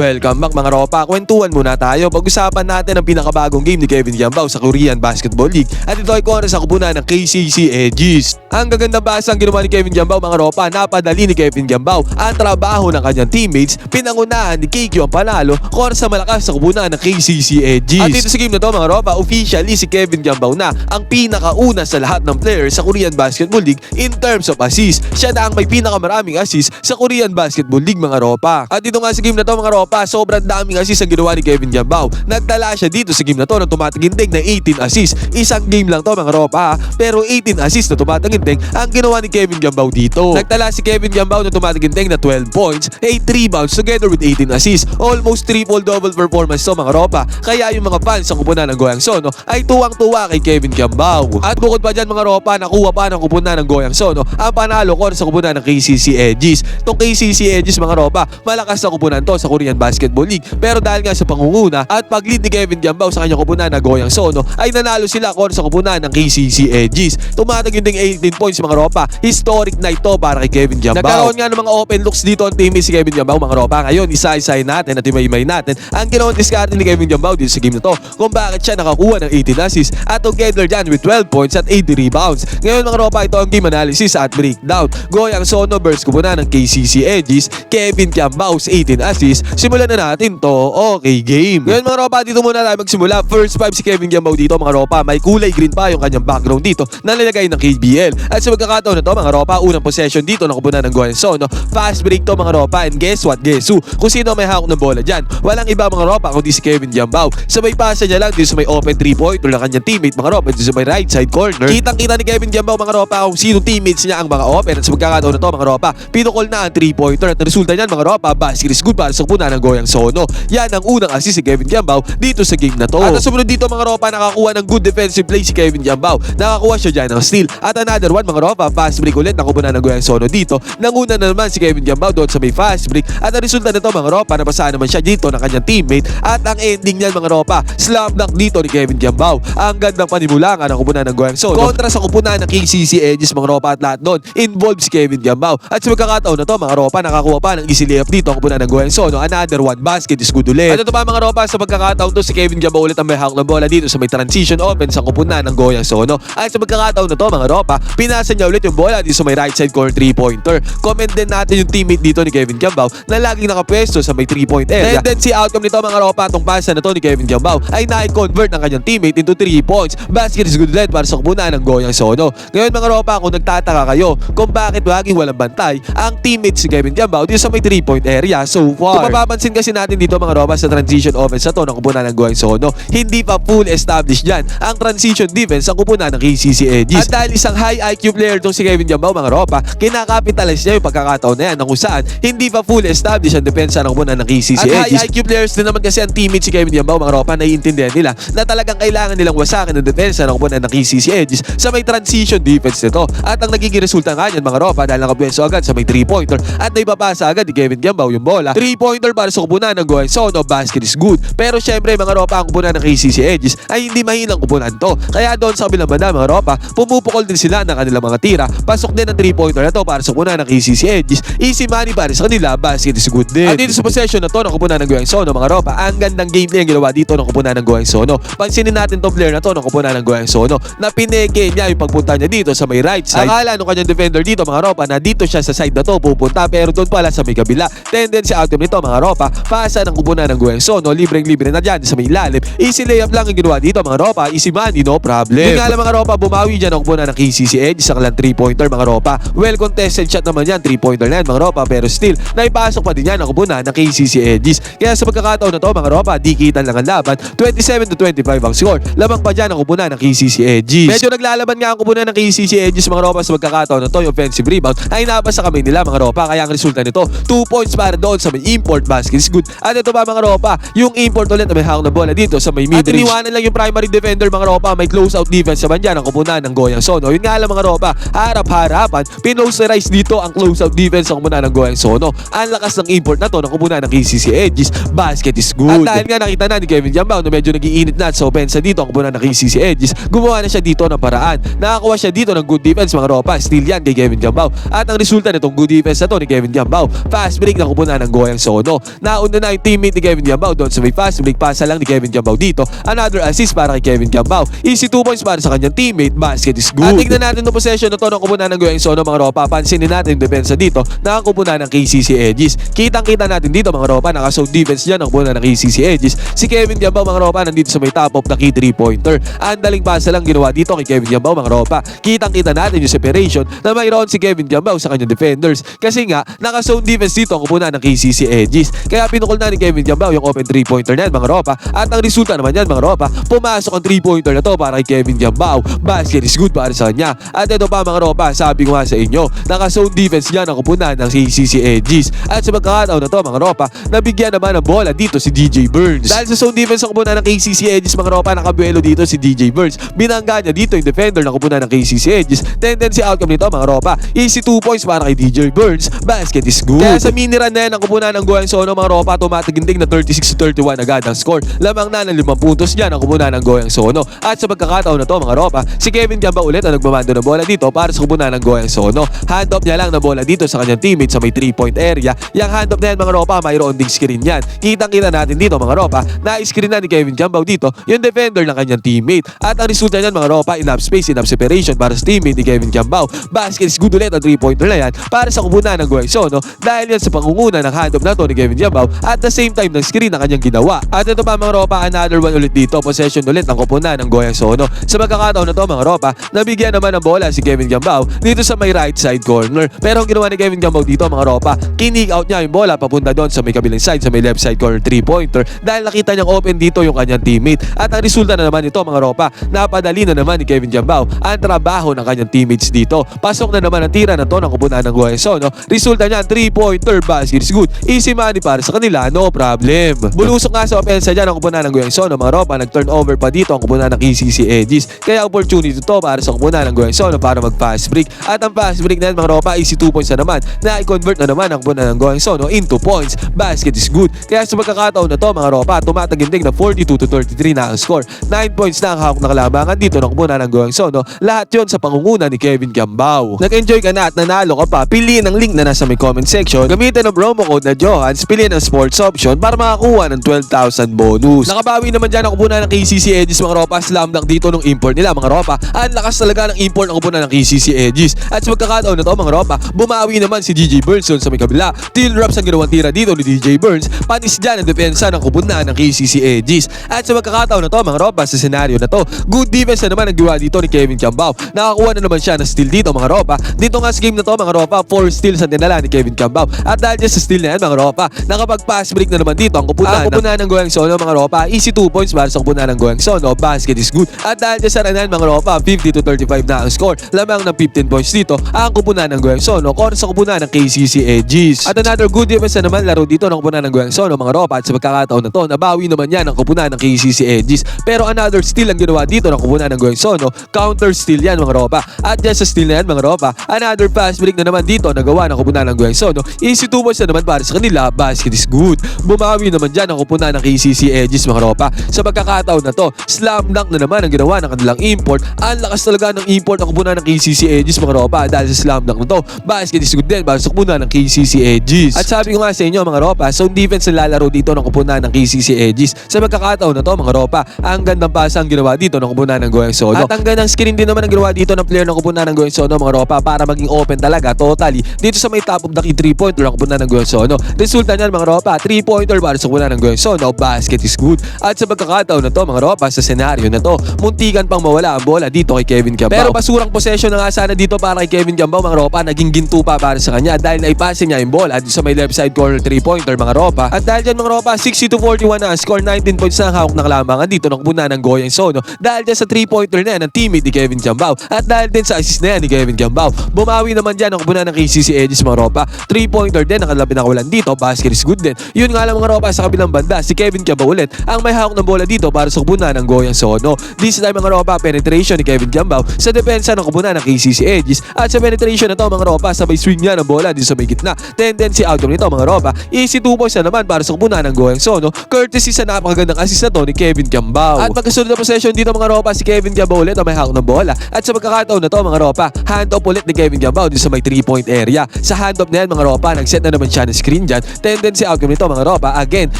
Welcome back mga ropa. Kwentuhan muna tayo. Pag-usapan natin ang pinakabagong game ni Kevin Giambao sa Korean Basketball League at ito ay kontra sa kupunan ng KCC Aegis. Ang gaganda basa ang ginawa ni Kevin Giambao mga ropa. Napadali ni Kevin Giambao ang trabaho ng kanyang teammates. Pinangunahan ni KQ ang panalo kontra sa malakas sa kupunan ng KCC Aegis. At dito sa game na to mga ropa, officially si Kevin Giambao na ang pinakauna sa lahat ng players sa Korean Basketball League in terms of assist. Siya na ang may pinakamaraming assist sa Korean Basketball League mga ropa. At dito nga sa game na to mga ropa, sobrang daming assist ang ginawa ni Kevin Giambao. Nagtala siya dito sa game na to ng tumataginting na 18 assist. Isang game lang to mga ropa pero 18 assist na tumataginting ang ginawa ni Kevin Giambao dito. Nagtala si Kevin Giambao na tumataginting na 12 points, 8 rebounds together with 18 assists. Almost triple-double performance to mga ropa. Kaya yung mga fans sa kupunan ng Goyang Sono ay tuwang-tuwa kay Kevin Giambao. At bukod pa dyan mga ropa, nakuha pa ng kupunan ng Goyang Sono ang panalo ko sa kupunan ng KCC Aegis. Itong KCC Aegis mga ropa, malakas na kupunan to sa Korean Basketball League. Pero dahil nga sa pangunguna at pag-lead ni Kevin Giambao sa kanyang kupunan na Goyang Sono, ay nanalo sila kon sa kupunan ng KCC Aegis. Tumatagin ding 18 points mga ropa. Historic night to para kay Kevin Giambao. Nagkaroon nga ng mga open looks dito ang teammate si Kevin Giambao mga ropa. Ngayon, isa-isahin natin at imay-imay natin ang ginawang diskarte ni Kevin Giambao dito sa game na to kung bakit siya nakakuha ng 18 assists at together dyan with 12 points at 80 rebounds. Ngayon mga ropa, ito ang game analysis at breakdown. Goyang Sono versus kupunan ng KCC Aegis, Kevin Giambao's 18 assists. Simulan na natin to. Okay, game. Ngayon mga ropa, dito muna tayo magsimula. First five si Kevin Giambao dito mga ropa. May kulay green pa yung kanyang background dito na nilagay ng KBL. At sa magkakataon na to mga ropa, unang possession dito ng kupunan ng Goyang Sono. Fast break to mga ropa and guess what? Guess who? Kung sino may hawak ng bola dyan. Walang iba mga ropa kundi si Kevin Giambao. Sabay pasa niya lang dito sa may open 3-point ng kanyang teammate mga ropa dito sa may right side corner. Kitang-kita ni Kevin Giambao mga ropa kung sino teammates niya ang mga open at sa magkakataon na to mga ropa, pinukol na ang 3-pointer at resulta niyan mga ropa, basket is good para sa kupunan ng Goyang Sono. Yan ang unang assist si Kevin Giambao dito sa game na to. At sumunod dito mga ropa, nakakuha ng good defensive play si Kevin Giambao. Nakakuha siya dyan ng steal. At another one mga ropa, fast break ulit ng kupunan ng Goyang Sono dito. Nanguna na naman si Kevin Giambao doon sa may fast break. At ang resulta nito mga ropa, nabasahan naman siya dito ng kanyang teammate. At ang ending niyan mga ropa, slam dunk dito ni Kevin Giambao. Ang gandang panimulangan ng kupunan ng Goyang Sono. Kontra sa kupunan ng KCC Edges mga ropa at lahat doon, involved si Kevin Giambao. At sa magkakataon na to mga ropa, nakakuha pa ng easy layup dito ang kupunan ng Goyang Sono. Another one basket is good ulit. At ito pa mga ropa, sa pagkakataon to si Kevin Giambao ulit ang may hawak ng bola dito sa may transition offense sa kupunan ng Goyang Sono. At sa magkakataon na to mga ropa, pinasa niya ulit yung bola dito sa may right side corner 3-pointer. Comment din natin yung teammate dito ni Kevin Giambao na laging nakapwesto sa may 3-point area. Tendency outcome nito mga ropa, itong pasa na to ni Kevin Giambao ay na-convert ng kanyang teammate into 3 points. Basket is good ulit para sa kupunan ng Goyang Sono. Ngayon mga ropa, kung nagtataka kayo kung bakit laging walang bantay ang teammate si Kevin Giambao dito sa may 3-point area so far. Kung mapapansin kasi natin dito mga ropa sa transition offense na to ng kupunan ng Goyang Sono, hindi pa full established dyan ang transition defense sa kupunan ng KCC Edges. At dahil isang high IQ player tong si Kevin Giambao mga ropa, kinakapitalize niya yung pagkakataon na yan na kung saan hindi pa full established ang depensa ng kupunan ng KCC At high IQ players din naman kasi ang teammate si Kevin Giambao mga ropa, naiintindihan nila na talagang kailangan nilang wasakin ang depensa ng kupunan ng KCC Edges sa may transition defense nito. At ang nagiging resulta nga niyan mga ropa dahil nakapwenso agad sa may 3-pointer at naipapasa agad ni Kevin Giambao yung bola. 3-pointer para sa kupunan ng Gohan Sono, basket is good. Pero syempre mga ropa ang kupunan ng KCC Edges ay hindi mahilang kupunan to. Kaya doon sa kabilang banda mga ropa, pumupukol din sila ng kanilang mga tira. Pasok din ang 3-pointer na to para sa kupunan ng KCC Edges. Easy money para sa kanila, basket is good din. At dito sa possession na to ng kupunan ng Gohan Sono mga ropa, ang gandang gameplay ang ginawa dito ng kupunan ng Gohan Sono. Pansinin natin tong player na to ng kupunan ng Gohan Sono na pineke niya yung pagpunta niya dito sa may right side. Akala nung kanyang defender dito mga ropa na dito siya sa side na to pupunta pero doon pala sa may kabila. Tendency outcome nito mga ropa, pasa ng kupunan ng Gohan Sono, libreng-libre na dyan sa may ilalim. Easy layup lang ang ginawa dito mga ropa, easy money, no problem. Yung nga lang mga ropa, bumawi dyan ang kupunan ng KCC Edge sa kalang 3-pointer mga ropa. Well contested shot naman yan, 3-pointer na yan mga ropa pero still, naipasok pa din yan ang kupunan ng KCC Edges. Kaya sa pagkakataon na to mga ropa, dikitan lang ang laban, 27 to 25 ang score. Lamang pa dyan ang kupunan ng KCC Edges. Medyo naglalaban nga ang kupunan ng KCC Edges mga ropa sa pagkakataon na to, yung offensive rebound ay nabasa kami nila mga ropa. Kaya ang resulta nito, 2 points para doon sa may import basket is good. At ito ba mga ropa, yung import ulit na may hawak na bola dito sa may mid-range. At iniwanan lang yung primary defender mga ropa, may close out defense naman dyan ang kupunan ng Goyang Sono. Yun nga lang mga ropa, harap-harapan, pinosterize dito ang close out defense ng kupunan ng Goyang Sono. Ang lakas ng import na to ng kupunan ng KCC Edges, basket is good. At dahil nga nakita na ni Kevin Jambao na medyo nagiinit na sa opensa dito ang kupunan ng KCC Edges, gumawa na siya dito ng paraan. Nakakuha siya dito ng good defense mga ropa, still yan kay Kevin Jambao. At ang resulta nitong good defense na to ni Kevin Jambao, fast break ng kupunan ng Goyang Sono. Nauna na yung teammate ni Kevin Gambao doon sa may fast break. Pasa lang ni Kevin Gambao dito. Another assist para kay Kevin Gambao. Easy 2 points para sa kanyang teammate. Basket is good. At tignan natin yung possession na to ng kupunan ng Goyang Sono mga ropa. Pansinin natin yung depensa dito na ang kupunan ng KCC Edges. Kitang-kita natin dito mga ropa. Naka-zone defense dyan ang kupunan ng KCC Edges. Si Kevin Gambao mga ropa nandito sa may top of the key 3-pointer. Ang daling pasa lang ginawa dito kay Kevin Gambao mga ropa. Kitang-kita natin yung separation na mayroon si Kevin Gambao sa kanyang defenders. Kasi nga, naka-zone defense dito ang kupunan ng KCC Edges. Kaya pinukol na ni Kevin Gambao yung open 3-pointer na yan mga ropa. At ang resulta naman yan mga ropa, pumasok ang 3-pointer na to para kay Kevin Gambao. Basket is good para sa kanya. At ito pa mga ropa, sabi ko nga sa inyo, naka-zone defense yan ang kupunan ng KCC Edges. At sa magkakataon na to mga ropa, nabigyan naman ng bola dito si DJ Burns. Dahil sa zone defense ang kupunan ng KCC Edges mga ropa, nakabuelo dito si DJ Burns. Binangga niya dito yung defender ng kupunan ng KCC Edges. Tendency outcome nito mga ropa, easy 2 points para kay DJ Burns. Basket is good. Kaya sa mini run na yan ang kupunan ng Goyang Sono mga ropa, tumataginting na 36-31 agad ang score. Lamang na ng 5 puntos niya ang kupunan ng Goyang Sono. At sa pagkakataon na to mga ropa, si Kevin Gamba ulit ang nagmamando ng bola dito para sa kupunan ng Goyang Sono. Hand off niya lang na bola dito sa kanyang teammate sa may 3 point area. Yung hand off na yan mga ropa, mayroon ding screen yan. Kitang kita natin dito mga ropa, na screen na ni Kevin Gambao dito yung defender ng kanyang teammate. At ang resulta niyan mga ropa, enough space, enough separation para sa teammate ni Kevin Gambao. Basket is good ulit ang 3 pointer na yan para sa kupunan ng Goyang Sono dahil yan sa pangunguna ng hand off na to ni Kevin Gambao at the same time ng screen na kanyang ginawa. At ito pa mga ropa, another one ulit dito, possession ulit ng kupunan ng Goyang Sono. Sa magkakataon na to mga ropa, nabigyan naman ng bola si Kevin Gambao dito sa may right side corner. Pero ang ginawa ni Kevin Gambao dito mga ropa, kinig out niya yung bola papunta doon sa may kabilang side, sa may left side corner 3 pointer dahil nakita niyang open dito yung kanyang teammate. At ang resulta na naman ito mga ropa, napadali na naman ni Kevin Gambao ang trabaho ng kanyang teammates dito. Pasok na naman ang tira na to ng kupunan ng Goyang Sono. Resulta niya 3 pointer basket is good. Easy money para sa kanila, no problem. Bulusok nga sa opensa dyan ang kupunan ng Goyang Sono mga ropa, nag-turnover pa dito ang kupunan ng KCC Edges. Kaya opportunity to para sa kupunan ng Sono para mag-fast break. At ang fast break na yan mga ropa, easy 2 points na naman na i-convert na naman ang kupunan ng Goyang Sono into points. Basket is good. Kaya sa magkakataon na to mga ropa, tumataginting na 42 to 33 na ang score. 9 points na ang hawak na kalabangan dito ng kupunan ng Goyang Sono. Lahat yon sa pangunguna ni Kevin Gambao. Nag-enjoy ka na at nanalo ka pa, piliin ang link na nasa may comment section. Gamitin ang promo code na Johans, piliin ang sports option para makakuha ng 12,000 bonus. Nakabawi naman dyan ang kupunan ng KCC Edges mga ropa. Slam dunk dito ng import nila mga ropa. Ang lakas talaga ng import ng kupunan ng KCC Edges. At sa magkakataon na to mga ropa, bumawi naman si DJ Burns doon sa may kabila. Till drops ang ginawang tira dito ni DJ Burns. Panis dyan ang depensa ng kupunan ng KCC Edges. At sa magkakataon na to mga ropa sa senaryo na to, good defense na naman ang gawa dito ni Kevin Cambao. Nakakuha na naman siya ng steal dito mga ropa. Dito nga sa game na to mga ropa, 4 steals ang dinala ni Kevin Cambao. At dahil dyan sa steal na yan mga ropa, nakapag-pass break na naman dito ang kupunan. Ang kupunan ng Goyang Sono mga ropa, easy 2 points para sa kupunan ng Goyang Sono. Basket is good. At dahil sa ranan mga ropa, 50 to 35 na ang score. Lamang ng 15 points dito ang kupunan ng Goyang Sono kung sa kupunan ng KCC Edges. At another good defense na naman laro dito ng kupunan ng Goyang Sono mga ropa at sa pagkakataon na to, nabawi naman yan ang kupunan ng KCC Edges. Pero another steal ang ginawa dito ng kupunan ng Goyang Sono, counter steal yan mga ropa. At dyan sa steal na yan mga ropa, another fast break na naman dito nagawa ng kupunan ng Goyang Sono. Easy 2 points na naman para sa kanila, basket is good. Bumawi naman dyan ang kupunan ng KCC Edges mga ropa. Sa pagkakataon na to, slam dunk na naman ang ginawa ng kanilang import. Ang lakas talaga ng import ng kupunan ng KCC Edges mga ropa dahil sa slam dunk na to. Basket is good din para sa kupunan ng KCC Edges. At sabi ko nga sa inyo mga ropa, zone defense na lalaro dito ng kupunan ng KCC Edges. Sa pagkakataon na to mga ropa, ang gandang pasa ang ginawa dito ng kupunan ng Goyang Sono. At ang gandang screen din naman ang ginawa dito ng player ng kupunan ng Goyang Sono mga ropa para maging open talaga totally dito sa may top of the key 3 pointer ng kupunan ng Goyang Sono. Resulta niyan mga ropa, 3 pointer para sa kupunan ng Goyang Sono, basket is good. At sa pagkakataon na to mga ropa, sa senaryo na to, muntikan pang mawala ang bola dito kay Kevin Gambao. Pero basurang possession na nga sana dito para kay Kevin Gambao mga ropa, naging ginto pa para sa kanya dahil naipasa niya yung bola dito sa may left side corner 3 pointer mga ropa. At dahil dyan mga ropa, 60 to 41 na score, 19 points na ang hawak ng kalamangan dito ng kupunan ng Goyang Sono. Dahil dyan sa 3 pointer na yan ng teammate ni Kevin Gambao. At dahil din sa assist na yan ni Kevin Gambao, bumawi naman dyan ang kupunan ng KCC Edges mga ropa. 3 pointer din ang kalabi nakawalan dito, basket is good din. Yun nga lang mga ropa sa kabilang banda, si Kevin ulit ang may hawak ng bola dito para sa kupunan ng Goyang Sono. This time mga ropa, penetration ni Kevin Gambao sa depensa ng kupunan ng KCC Edges. At sa penetration na to mga ropa, sabay swing niya ng bola dito sa may gitna. Tendency outcome nito mga ropa, easy 2 points na naman para sa kupunan ng Goyang Sono. Courtesy sa napakagandang assist na to ni Kevin Gambao. At pagkasunod na possession dito mga ropa, si Kevin ulit ang may hawak ng bola. At sa pagkakataon na to mga ropa, hand off ulit ni Kevin Gambao dito sa may 3 point area. Sa hand off na yan mga ropa, nag-set na naman siya ng screen dyan. Tendency outcome nito mga ropa. Again,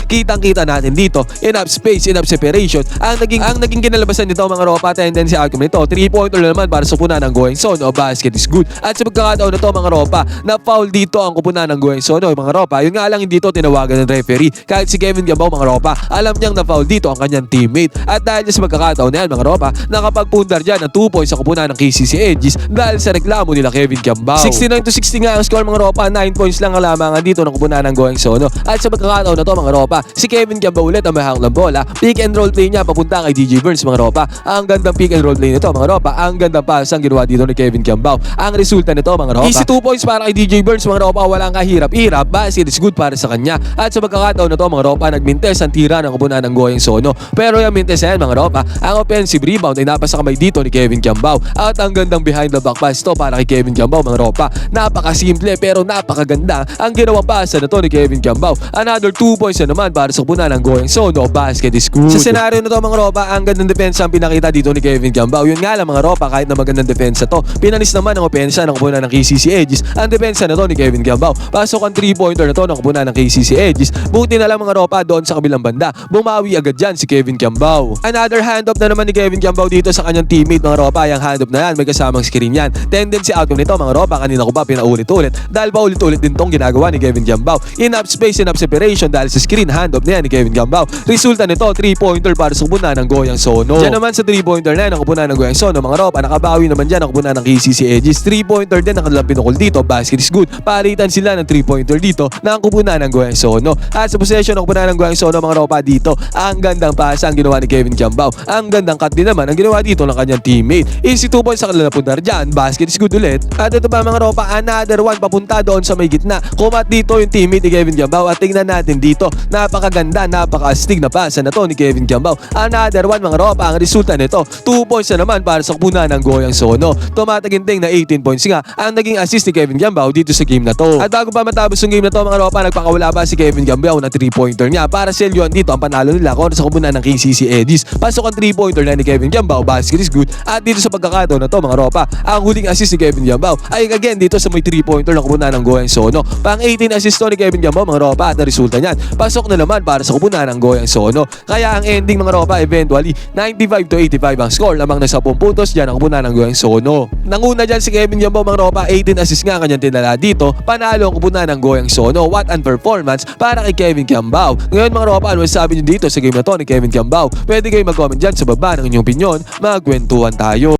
kitang-kita natin dito, enough space, enough separation. Ang naging ang naging kinalabasan nito mga ropa, tendency outcome nito, 3 pointer naman para sa kupunan ng going zone o basket is good. At sa pagkakataon na to mga ropa, na foul dito ang kupunan ng going zone o mga ropa. Yun nga lang hindi to tinawagan ng referee. Kahit si Kevin Gambaw mga ropa, alam niyang na foul dito ang kanyang teammate. At dahil sa pagkakataon na yan mga ropa, nakapagpundar dyan ng 2 points sa kupunan ng KCC Edges dahil sa reklamo nila Kevin Gambaw. 69 to 60 nga ang score mga ropa, 9 points lang ang lamangan dito ng kupunan ng going zone. At sa pagkakataon na to mga ropa, si Kevin Gambaw ulit ang mahang ng bola. Pick and roll play niya papunta kay DJ Burns mga ropa. Ang gandang pick and roll play nito mga ropa. Ang gandang pass ang ginawa dito ni Kevin Gambaw. Ang resulta nito mga ropa. Easy 2 points para kay DJ Burns mga ropa. Walang kahirap-hirap. Basket is good para sa kanya. At sa pagkakataon na to mga ropa, nagmintes ang tira ng kupunan ng Goyang Sono. Pero yung mintes yan mga ropa, ang offensive rebound ay napasa kamay dito ni Kevin Gambaw. At ang gandang behind the back pass to para kay Kevin Gambaw mga ropa. Napakasimple pero napakaganda ang ginawang pasa na to ni Kevin Gambaw. Another 2 points na naman para sa kupunan ng Goyang Sono. Basket is good. Sa senaryo na to mga ropa, ang gandang depensa ang pinakita dito ni Kevin Gambaw. Yun nga lang mga ropa, kahit na magandang depensa to, pinanis naman ang opensa ng kupunan ng KCC Edges. Ang depensa na to ni Kevin Gambaw. Pasok ang 3-pointer na to ng kupunan ng KCC Edges. Buti na lang mga ropa doon sa kabilang banda. Bumawi agad dyan si Kevin Gambaw. Another handoff na naman ni Kevin Gambaw dito sa kanyang teammate mga ropa. Yung handoff na yan, may kasamang screen yan. Tendency outcome nito mga ropa, kanina ko pa pinaulit-ulit. Dahil pa ulit-ulit din tong ginagawa ni Kevin Gambaw. Enough space, enough separation dahil sa screen handoff na yan ni Kevin Gambaw. Resulta nito, 3-pointer para sa kupunan ng Goyang Sono. Diyan naman sa 3-pointer na yan, ang kupunan ng Goyang Sono mga ropa, nakabawi naman dyan ang kupunan ng KCC Edges. 3-pointer din ang kanilang pinukul dito, basket is good. Palitan sila ng 3-pointer dito na ang kupunan ng Goyang Sono. At sa possession ng kupunan ng Goyang Sono mga ropa dito, ang gandang pasa ang ginawa ni Kevin Gambaw. Ang gandang cut din naman ang ginawa dito ng kanyang teammate. Easy 2 points sa kanila puntar dyan, basket is good ulit. At ito pa mga ropa, another one papunta doon sa may gitna. Kumat dito yung teammate ni Kevin Gambaw at tingnan natin dito, napakaganda, napaka-astig na pasa na to ni Kevin Gambaw. Another one mga ropa, ang resulta nito, 2 points na naman para sa kupunan ng Goyang Sono. Tumataginting na 18 points nga ang naging assist ni Kevin Gambaw dito sa game na to. At bago pa matapos yung game na to mga ropa, nagpakawala pa si Kevin Gambaw na 3-pointer niya para selyoan dito ang panalo nila kontra sa kupunan ng KCC Eddies. Pasok ang 3-pointer na ni Kevin Gambaw, basket is good. At dito sa pagkakataon na to mga ropa, ang huling assist ni Kevin Gambaw ay again dito sa may 3-pointer ng kupunan ng Goyang Sono. Pang 18 assist to ni Kevin Gambaw mga ropa at ang resulta niyan, pasok na naman para sa kupunan ng Goyang Sono. Kaya ang ending mga ropa eventually 95 to 85 ang score lamang na 10 puntos dyan ang kupunan ng Goyang Sono. Nanguna dyan si Kevin Gambaw mga ropa 18 assist nga ang kanyang tinala dito panalo ang kupunan ng Goyang Sono. What an performance para kay Kevin Gambaw. Ngayon mga ropa ano sabi niyo dito sa game na to ni Kevin Gambaw? Pwede kayo mag-comment dyan sa baba ng inyong opinion. Magkwentuhan tayo.